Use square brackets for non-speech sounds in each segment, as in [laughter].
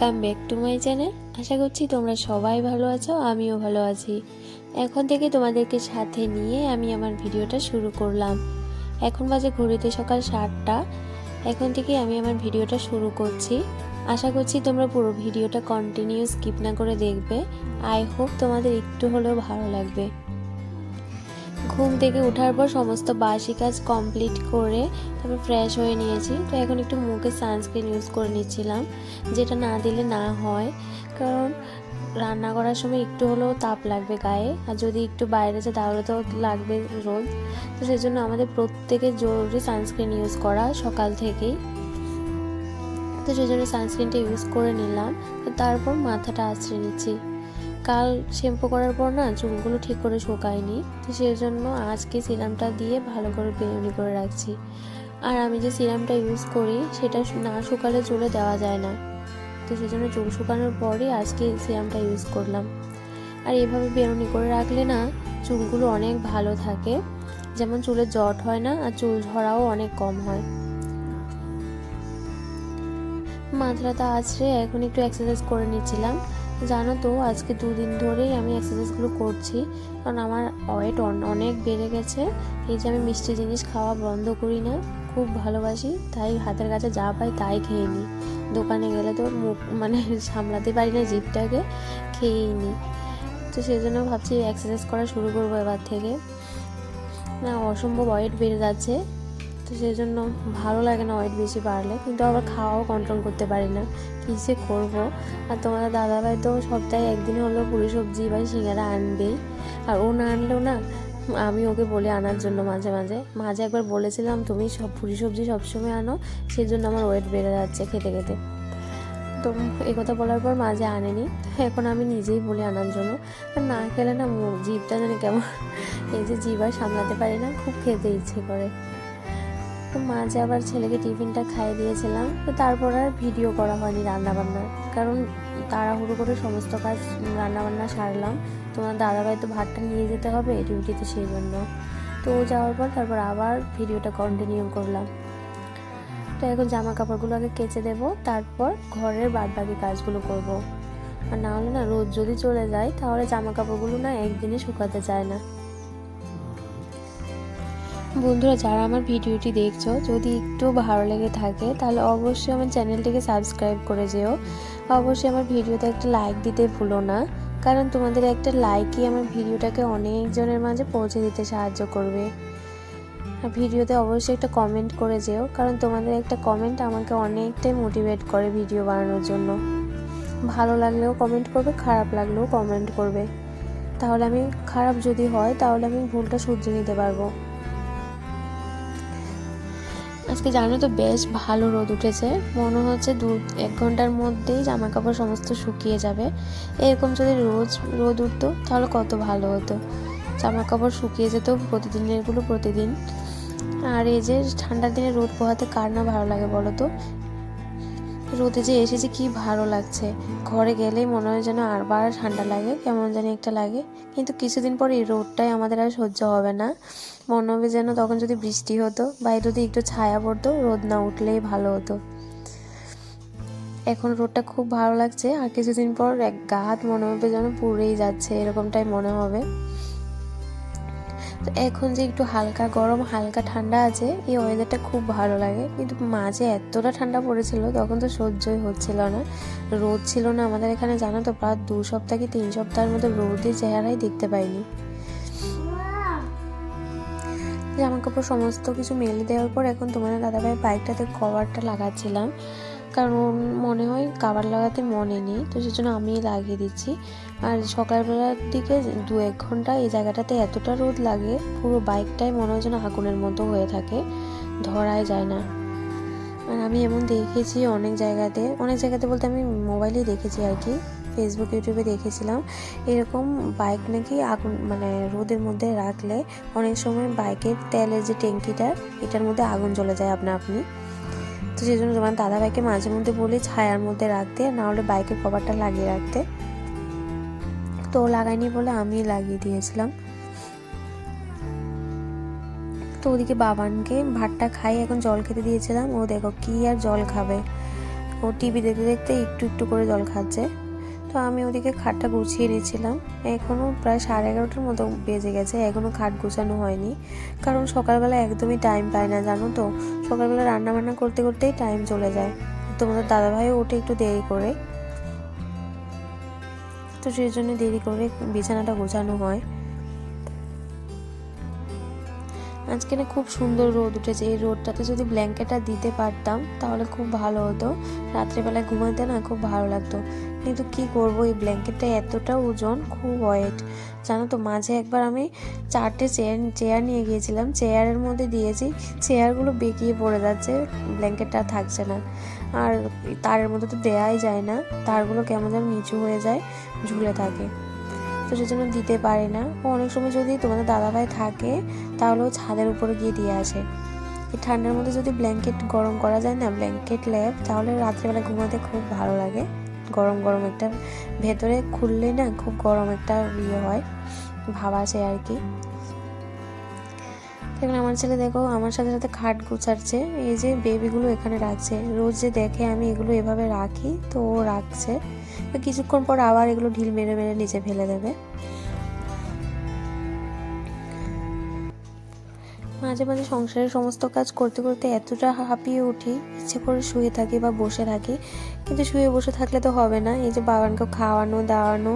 Welcome back to my channel. আশা করছি তোমরা সবাই ভালো আছো, আমিও ভালো আছি। এখন থেকে তোমাদেরকে সাথে নিয়ে আমি আমার ভিডিওটা শুরু করলাম। এখন বাজে ঘড়িতে সকাল সাতটা। এখন থেকে আমি আমার ভিডিওটা শুরু করছি। আশা করছি তোমরা পুরো ভিডিওটা কন্টিনিউ স্কিপ না করে দেখবে। আই হোপ তোমাদের একটু হলেও ভালো লাগবে। ঘুম থেকে ওঠার পর সমস্ত বাসি কাজ কমপ্লিট করে তারপর ফ্রেশ হয়ে নিয়েছি। তো এখন একটু মুখে সানস্ক্রিন ইউজ করে নিচ্ছিলাম, যেটা না দিলে না হয়। কারণ রান্না করার সময় একটু হলেও তাপ লাগবে গায়ে, আর যদি একটু বাইরে যায় তাহলে তো লাগবে রোদ। তো সেই জন্য আমাদের প্রত্যেকে জরুরি সানস্ক্রিন ইউজ করা সকাল থেকেই। তো সেই জন্য সানস্ক্রিনটা ইউজ করে নিলাম, তো তারপর মাথাটা আছড়ে নিচ্ছি। কাল শ্যাম্পু করার পর না চুলগুলো ঠিক করে শুকায়নি। তো সেই জন্য আজকে সিরামটা দিয়ে ভালো করে বেরুনি করে রাখছি। আর আমি যে সিরামটা ইউজ করি, সেটা না শুকালে চুলে দেওয়া যায় না। তো সেই জন্য চুল শুকানোর পরই আজকে সিরামটা ইউজ করলাম। আর এভাবে বেরুনি করে রাখলে না চুলগুলো অনেক ভালো থাকে। যেমন চুলে জট হয় না, আর চুল ঝরাও অনেক কম হয়। মাথাটা আছড়ে এখন একটু এক্সারসাইজ করে নিচ্ছিলাম। জানো তো, আজকে দুদিন ধরেই আমি এক্সারসাইজগুলো করছি। কারণ আমার ওয়েট অনেক বেড়ে গেছে। এই যে আমি মিষ্টি জিনিস খাওয়া বন্ধ করি না, খুব ভালোবাসি। তাই হাতের কাছে যা পাই তাই খেয়ে নিই। দোকানে গেলে তো মুখ মানে [laughs] সামলাতে পারি না জিভটাকে, খেয়েই নিই। তো সেই জন্য ভাবছি এক্সারসাইজ করা শুরু করব এবার থেকে। না, অসম্ভব ওয়েট বেড়ে যাচ্ছে। তো সেই জন্য ভালো লাগে না ওয়েট বেশি বাড়লে, কিন্তু আবার খাওয়াও কন্ট্রোল করতে পারি না। কী যে করব? আর তোমাদের দাদাভাই তো সপ্তাহে একদিন হলেও পুরি সবজি বা সিঙ্গারা আনবেই। আর ও না আনলেও না, আমি ওকে বলে আনার জন্য মাঝে মাঝে। মাঝে একবার বলেছিলাম, তুমি সব পুরি সবজি সবসময় আনো সেই জন্য আমার ওয়েট বেড়ে যাচ্ছে খেতে খেতে। তো এই কথা বলার পর মাঝে আনেনি। এখন আমি নিজেই বলে আনার জন্য। আর না খেলে না জিভটা জানি কেমন এই যে জিভ আর সামলাতে পারি না, খুব খেতে ইচ্ছে করে। তো মাঝে আবার ছেলেকে টিফিনটা খাইয়ে দিয়েছিলাম। তো তারপর আর ভিডিও করা হয়নি রান্নাবান্নার। কারণ তাড়াহুড়ো করে সমস্ত কাজ রান্নাবান্না সারলাম। তোমার দাদাভাই তো ভাতটা নিয়ে যেতে হবে, ডিউটিতে সেই জন্য। তো যাওয়ার পর তারপর আবার ভিডিওটা কন্টিনিউ করলাম। তো এখন জামা কাপড়গুলো আগে কেচে দেবো, তারপর ঘরের বাদ বাকি কাজগুলো করব। আর না হলে না রোদ যদি চলে যায়, তাহলে জামা কাপড়গুলো না একদিনে শুকাতে চায় না। বন্ধুরা, যারা আমার ভিডিওটি দেখছ, যদি একটু ভালো লেগে থাকে, তাহলে অবশ্যই আমার চ্যানেলটিকে সাবস্ক্রাইব করে যেও। অবশ্যই আমার ভিডিওতে একটা লাইক দিতে ভুলো না, কারণ তোমাদের একটা লাইকই আমার ভিডিওটাকে অনেকজনের মাঝে পৌঁছে দিতে সাহায্য করবে। আর ভিডিওতে অবশ্যই একটা কমেন্ট করে যেও, কারণ তোমাদের একটা কমেন্ট আমাকে অনেকটাই মোটিভেট করে ভিডিও বানানোর জন্য। ভালো লাগলেও কমেন্ট করবে, খারাপ লাগলেও কমেন্ট করবে। তাহলে আমি খারাপ যদি হয়, তাহলে আমি ভুলটা শুধরে নিতে পারব। আজকে জানো তো বেশ ভালো রোদ উঠেছে। মনে হচ্ছে দু এক ঘণ্টার মধ্যেই জামা কাপড় সমস্ত শুকিয়ে যাবে। এরকম যদি রোজ রোদ উঠতো, তাহলে কত ভালো হতো। জামা কাপড় শুকিয়ে যেত প্রতিদিনেরগুলো প্রতিদিন। আর এই যে ঠান্ডার দিনে রোদ পোহাতে কার না ভালো লাগে বলো তো? রোদে যে এসেছে কি ভালো লাগছে। ঘরে গেলেই মনে হয় যেন আরবার ঠান্ডা লাগে, কেমন জানি একটা লাগে। কিন্তু কিছুদিন পর এই রোদটাই আমাদের আর সহ্য হবে না। মনে হবে যেন তখন যদি বৃষ্টি হতো বা যদি একটু ছায়া পড়তো, রোদ না উঠলেই ভালো হতো। এখন রোদটা খুব ভালো লাগছে, আর কিছুদিন পর এক গা হাত মনে হবে যেন পুড়েই যাচ্ছে, এরকমটাই মনে হবে। তো এখন যে একটু হালকা গরম, হালকা ঠান্ডা আছে, এই ওয়েদারটা খুব ভালো লাগে। কিন্তু মাঝে এতটা ঠান্ডা পড়েছিল, তখন তো সহ্যই হচ্ছিল না। রোদ ছিল না আমাদের এখানে, জানো তো, প্রায় দু সপ্তাহ কি তিন সপ্তাহের মতো রোদের চেহারাই দেখতে পাইনি। জামা কাপড় সমস্ত কিছু মেলে দেওয়ার পর এখন তোমাদের দাদাভাই বাইকটাতে কভারটা লাগাচ্ছিলাম। কারণ মনে হয় কাবার লাগাতে মনে নেই, তো সেজন্য আমি লাগিয়ে দিচ্ছি। আর সকালবেলার দিকে দু এক ঘণ্টা এই জায়গাটাতে এতটা রোদ লাগে, পুরো বাইকটাই মনে হয় যেন আগুনের মতো হয়ে থাকে, ধরাই যায় না। আর আমি এমন দেখেছি অনেক জায়গাতে অনেক জায়গাতে বলতে আমি মোবাইলেই দেখেছি আর কি। ফেসবুক ইউটিউবে দেখেছিলাম, এরকম বাইক নাকি আগুন মানে রোদের মধ্যে রাখলে অনেক সময় বাইকের তেলের যে ট্যাঙ্কিটা, এটার মধ্যে আগুন জ্বলে যায় আপনা আপনি। তো সেই জন্য তোমার দাদা ভাইকে মাঝে মধ্যে বলি ছায়ার মধ্যে রাখতে, না হলে বাইকের কভারটা লাগিয়ে রাখতে। তো লাগাইনি বলে আমি লাগিয়ে দিয়েছিলাম। তো ওদিকে বাবানকে ভাতটা খাই, এখন জল খেতে দিয়েছিলাম। ও দেখো কি আর জল খাবে। ও টিভি দেখতে দেখতে একটু একটু করে জল খাচ্ছে। তো আমি ওদিকে খাটটা গুছিয়ে নিয়েছিলাম। এখনও প্রায় সাড়ে এগারোটার মতো বেজে গেছে এখনও খাট গুছানো হয়নি। কারণ সকালবেলা একদমই টাইম পায় না, জানো তো? সকালবেলা রান্না বান্না করতে করতেই টাইম চলে যায়। তোমাদের দাদাভাইও ওঠে একটু দেরি করে। তো সেই জন্য দেরি করে বিছানাটা গোছানো হয়। আজকে না খুব সুন্দর রোদ উঠেছে। এই রোদটাতে যদি ব্ল্যাঙ্কেটটা দিতে পারতাম, তাহলে খুব ভালো হতো। রাত্রেবেলায় ঘুমাতে না খুব ভালো লাগতো। কিন্তু কি করব, এই ব্ল্যাঙ্কেটটা এতটা ওজন, খুব ওয়েট জানো তো, মাঝে একবার আমি চারটে চেয়ার চেয়ার নিয়ে গিয়েছিলাম। চেয়ারের মধ্যে দিয়েছি চেয়ারগুলো বেঁকিয়ে পড়ে যাচ্ছে ব্ল্যাঙ্কেটটা থাকছে না। আর তারের মধ্যে তো দেয়াই যায় না। তারগুলো কেমন যেন নিচু হয়ে যায়, ঝুলে থাকে। তো সেজন্য দিতে পারে না। ও অনেক সময় যদি তোমাদের দাদাভাই থাকে, তাহলে ও ছাদের উপরে গিয়ে দিয়ে আসে। ঠান্ডার মধ্যে যদি ব্ল্যাঙ্কেট গরম করা যায় না ব্ল্যাঙ্কেট ল্যাব তাহলে রাত্রেবেলা ঘুমাতে খুব ভালো লাগে। গরম গরম একটা ভেতরে খুললেই না খুব গরম একটা ইয়ে হয়, ভাব আসে আর কি। এখন আমার ছেলে দেখো, আমার সাথে সাথে খাট গুছাচ্ছে। এই যে বেবিগুলো এখানে রাখছে। রোজ যে দেখে আমি এগুলো এভাবে রাখি, তো ও রাখছে। কিছুক্ষণ পর আবার এগুলো ঢিল মেরে মেরে নিচে ফেলে দেবে। মাঝে মাঝে সংসারের সমস্ত কাজ করতে করতে এতটা হাঁপিয়ে উঠি, ইচ্ছে করে শুয়ে থাকি বা বসে থাকি, কিন্তু শুয়ে বসে থাকলে তো হবে না। এই যে বাবানকে খাওয়ানো, দাওয়ানো,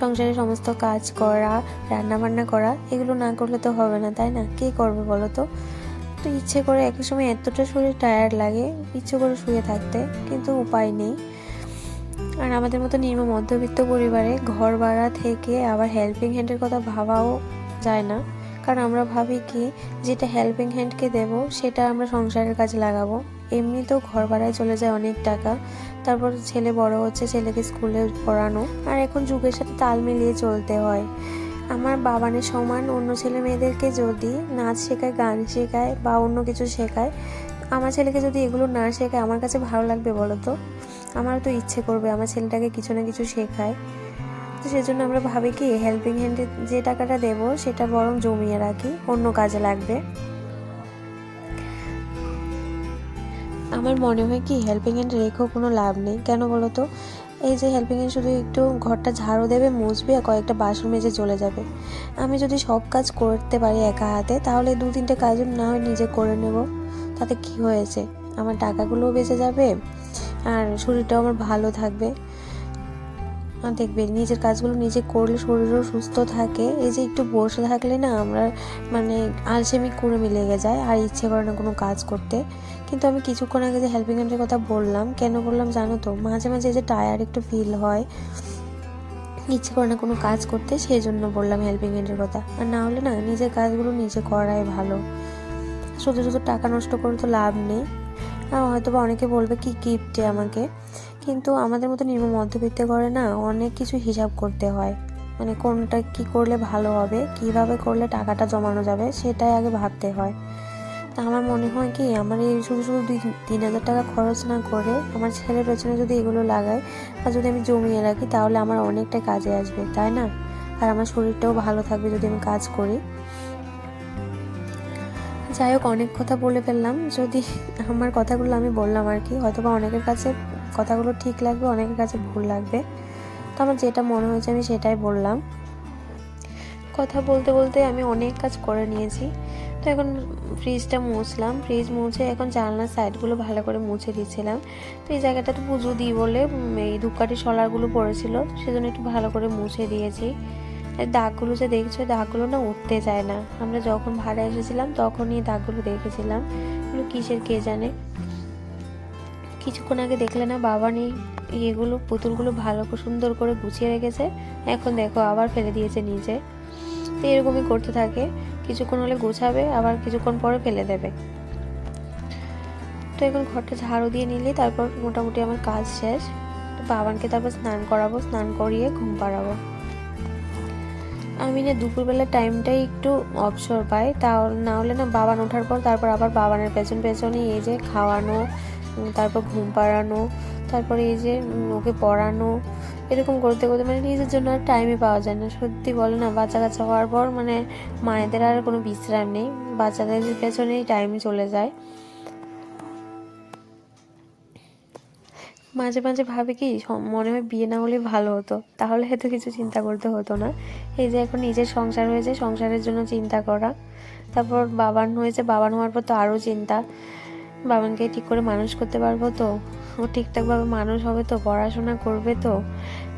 সংসারের সমস্ত কাজ করা রান্না বান্না করা, এগুলো না করলে তো হবে না, তাই না? কে করবে বলো তো? তো ইচ্ছে করে একই সময় এতটা শরীর টায়ার্ড লাগে, ইচ্ছে করে শুয়ে থাকতে, কিন্তু উপায় নেই। আর আমাদের মতো নিম্ন মধ্যবিত্ত পরিবারে ঘর ভাড়া থেকে আবার হেল্পিং হ্যান্ডের কথা ভাবাও যায় না। কারণ আমরা ভাবি কি, যেটা হেল্পিং হ্যান্ডকে দেব, সেটা আমরা সংসারের কাজে লাগাবো। এমনিতেও ঘর ভাড়ায় চলে যায় অনেক টাকা। তারপর ছেলে বড় হচ্ছে, ছেলেকে স্কুলে পড়ানো। আর এখন যুগের সাথে তাল মিলিয়ে চলতে হয়। আমার বাবানের সমান অন্য ছেলে মেয়েদেরকে যদি নাচ শেখায়, গান শেখায় বা অন্য কিছু শেখায়, আমার ছেলেকে যদি এগুলো না শেখায়, আমার কাছে ভালো লাগবে বলো তো? আমারও তো ইচ্ছে করবে, আমার ছেলেটাকে কিছু না কিছু শেখায়। তো সেজন্য আমরা ভাবি কি হেল্পিং হ্যান্ডে যে টাকাটা দেব, সেটা বরং জমিয়ে রাখি, অন্য কাজে লাগবে। আমার মনে হয় কি হেল্পিং হ্যান্ড রেখেও কোনো লাভ নেই। কেন বলো তো? এই যে হেল্পিং হ্যান্ড শুধু একটু ঘরটা ঝাড়ু দেবে, মুছবে আর কয়েকটা বাসন মেজে চলে যাবে। আমি যদি সব কাজ করতে পারি একা হাতে, তাহলে দু তিনটে কাজ না হয় নিজে করে নেব। তাতে কি হয়েছে? আমার টাকাগুলোও বেঁচে যাবে আর শরীরটাও আমার ভালো থাকবে। দেখবে নিজের কাজগুলো নিজে করলে শরীরও সুস্থ থাকে। এই যে একটু বসে থাকলে না আমরা মানে আলসেমি করে মিলে যায় আর ইচ্ছে করে না কোনো কাজ করতে। কিন্তু আমি কিছুক্ষণ আগে যে হেল্পিং হ্যান্ডের কথা বললাম, কেন বললাম জানো তো? মাঝে মাঝে যে টায়ার একটু ফিল হয়, ইচ্ছে করে না কোনো কাজ করতে, সেই জন্য বললাম হেল্পিং হ্যান্ডের কথা। আর না হলে না নিজের কাজগুলো নিজে করাই ভালো। শুধু শুধু টাকা নষ্ট করে তো লাভ নেই। হয়তো বা অনেকে বলবে, কি গিফটে আমাকে? কিন্তু আমাদের মতো নিম্ন মধ্যবিত্ত ঘরে না অনেক কিছু হিসাব করতে হয়। মানে কোনটা কি করলে ভালো হবে, কীভাবে করলে টাকাটা জমানো যাবে, সেটাই আগে ভাবতে হয়। তা আমার মনে হয় কি, আমার এই শুধু শুধু দুই, তিন হাজার টাকা খরচ না করে আমার ছেলের পেছনে যদি এগুলো লাগাই বা যদি আমি জমিয়ে রাখি, তাহলে আমার অনেকটা কাজে আসবে, তাই না? আর আমার শরীরটাও ভালো থাকবে যদি আমি কাজ করি। যাই হোক, অনেক কথা বলে ফেললাম। যদি আমার কথাগুলো আমি বললাম আর কি হয়তো বা অনেকের কাছে কথাগুলো ঠিক লাগবে, অনেকের কাছে ভুল লাগবে। তো আমার যেটা মনে হয়েছে আমি সেটাই বললাম। কথা বলতে বলতে আমি অনেক কাজ করে নিয়েছি। তো এখন ফ্রিজটা মুছলাম। ফ্রিজ মুছে এখন জানলার সাইডগুলো ভালো করে মুছে দিয়েছিলাম। তো এই জায়গাটা তো পুজো দিই বলে এই ধূপকাঠি সলারগুলো পড়েছিল, সেজন্য একটু ভালো করে মুছে দিয়েছি। দাগগুলো যে দেখছ দাগগুলো না উঠতে চায় না। আমরা যখন ভাড়া এসেছিলাম, তখনই দাগগুলো দেখেছিলাম। এগুলো কিসের কে জানে? কিছুক্ষণ আগে দেখলে না বাবা নেই এগুলো পুতুলগুলো ভালো সুন্দর করে গুছিয়ে রেখেছে। এখন দেখো, আবার ফেলে দিয়েছে নিচে তো এরকমই করতে থাকে। কিছুক্ষণ হলে গুছাবে, আবার কিছুক্ষণ পরে ফেলে দেবে। তো এখন ঘরটা ঝাড়ু দিয়ে নিলে, তারপর মোটামুটি আমার কাজ শেষ। বাবানকে তারপর স্নান করাবো, স্নান করিয়ে ঘুম পাড়াবো। আমি না দুপুরবেলার টাইমটাই একটু অবসর পাই। তা না হলে না বাবান ওঠার পর তারপর আবার বাবানের পেছন পেছনে এই যে খাওয়ানো তারপর ঘুম পাড়ানো, তারপরে এই যে ওকে পড়ানো, এরকম করতে করতে মানে নিজের জন্য আর টাইমই পাওয়া যায় না। সত্যি বলে না, বাচ্চা কাচ্চা হওয়ার পর মানে মায়েদের আর কোনো বিশ্রাম নেই। বাচ্চাদের পেছনেই টাইম চলে যায়। মাঝে মাঝে ভাবে কি মনে হয় বিয়ে না হলে ভালো হতো। তাহলে হয়তো কিছু চিন্তা করতে হতো না। এই যে এখন নিজের সংসার হয়েছে, সংসারের জন্য চিন্তা করা। তারপর বাবান হয়েছে, বাবান হওয়ার পর তো আরও চিন্তা। বাবানকে ঠিক করে মানুষ করতে পারব তো? ও ঠিকঠাকভাবে মানুষ হবে তো? পড়াশোনা করবে তো?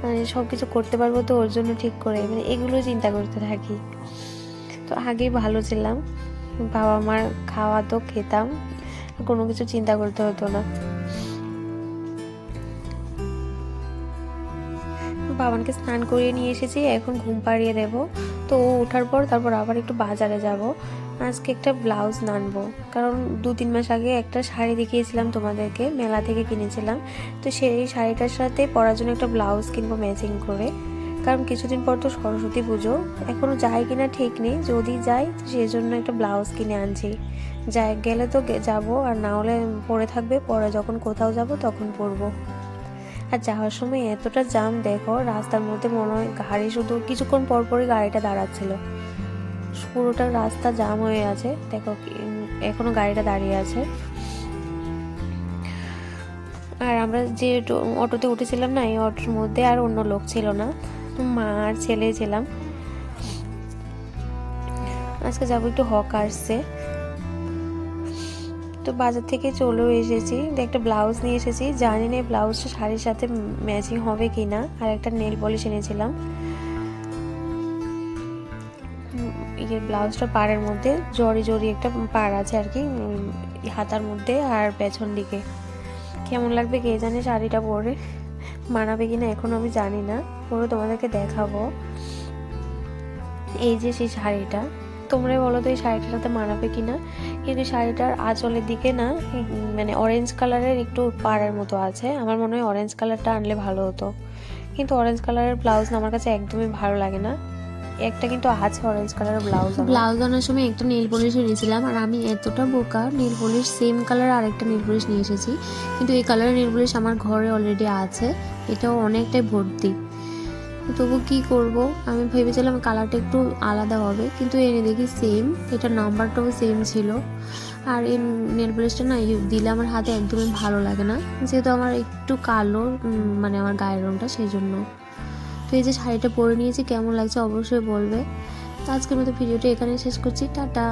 মানে সব কিছু করতে পারব তো ওর জন্য ঠিক করে? মানে এগুলো চিন্তা করতে থাকি। তো আগেই ভালো ছিলাম। বাবা মার খাওয়া তো খেতাম। কোনো কিছু চিন্তা করতে হতো না। বাবানকে স্নান করিয়ে নিয়ে এসেছি, এখন ঘুম পাড়িয়ে দেব। তো ও ওঠার পর তারপর আবার একটু বাজারে যাব। আজকে একটা ব্লাউজ নানবো, কারণ দু তিন মাস আগে একটা শাড়ি দেখিয়েছিলাম তোমাদেরকে, মেলা থেকে কিনেছিলাম। তো সেই শাড়িটার সাথে পরার জন্য একটা ব্লাউজ কিনবো ম্যাচিং করে। কারণ কিছুদিন পর তো সরস্বতী পুজো এখনও যায় কিনা ঠিক নেই, যদি যাই সেই জন্য একটা ব্লাউজ কিনে আনছি। যাই গেলে তো যাব, আর না হলে পরে থাকবে, পরে যখন কোথাও যাব তখন পরবো। আর যাওয়ার সময় এতটা জাম, দেখো, রাস্তার মধ্যে মনে হয় গাড়ি শুধু কিছুক্ষণ পর পরই গাড়িটা দাঁড়াচ্ছিল। পুরোটা রাস্তা জাম হয়ে আছে, দেখো এখনও গাড়িটা দাঁড়িয়ে আছে। আর আমরা যে অটোতে উঠেছিলাম না, এই অটোর মধ্যে আর অন্য লোক ছিল না মা আর ছেলে ছিলাম। আজকে যাব একটু হক আসছে। তো বাজার থেকে চলেও এসেছি। একটা ব্লাউজ নিয়ে এসেছি। জানি না ব্লাউজটা শাড়ির সাথে ম্যাচিং হবে কি না আর একটা নেল পলিশ এনেছিলাম। ইয়ে ব্লাউজটা পাড়ের মধ্যে, জরি জরি একটা পাড় আছে আর কি হাতার মধ্যে আর পেছন দিকে। কেমন লাগবে কে জানে শাড়িটা পরে? মানাবে কিনা এখন আমি জানি না। পরে তোমাদেরকে দেখাবো। এই যে সেই শাড়িটা। তোমরাই বলো তো এই শাড়িটার সাথে মানাবে কিনা? কিন্তু শাড়িটার আঁচলের দিকে না মানে অরেঞ্জ কালারের একটু পাড়ের মতো আছে। আমার মনে হয় অরেঞ্জ কালারটা আনলে ভালো হতো। কিন্তু অরেঞ্জ কালারের ব্লাউজ আমার কাছে একদমই ভালো লাগে না। একটা কিন্তু আছে অরেঞ্জ কালারের ব্লাউজ ব্লাউজ আনার সময় একটা নেল পলিশ নিয়েছিলাম আর আমি এতটা বোকা, নেল পলিশ সেম কালার আরেকটা নেল পলিশ নিয়ে এসেছি। কিন্তু এই কালারের নেল পলিশ আমার ঘরে অলরেডি আছে। এটাও অনেকটাই ভর্তি। তবু কি করব? আমি ভেবেছিলাম কালারটা একটু আলাদা হবে, কিন্তু এনে দেখি সেম এটার নাম্বারটাও সেম ছিল। আর এই নেল পলিশটা না দিলে আমার হাতে একদমই ভালো লাগে না। যেহেতু আমার একটু কালো মানে আমার গায়ের রঙটা সেই জন্য। তো এই যে শাড়িটা পরে নিয়েছি, কেমন লাগছে অবশ্যই বলবে। তো আজকের মতো ভিডিওটা এখানে শেষ করছি, টাটা।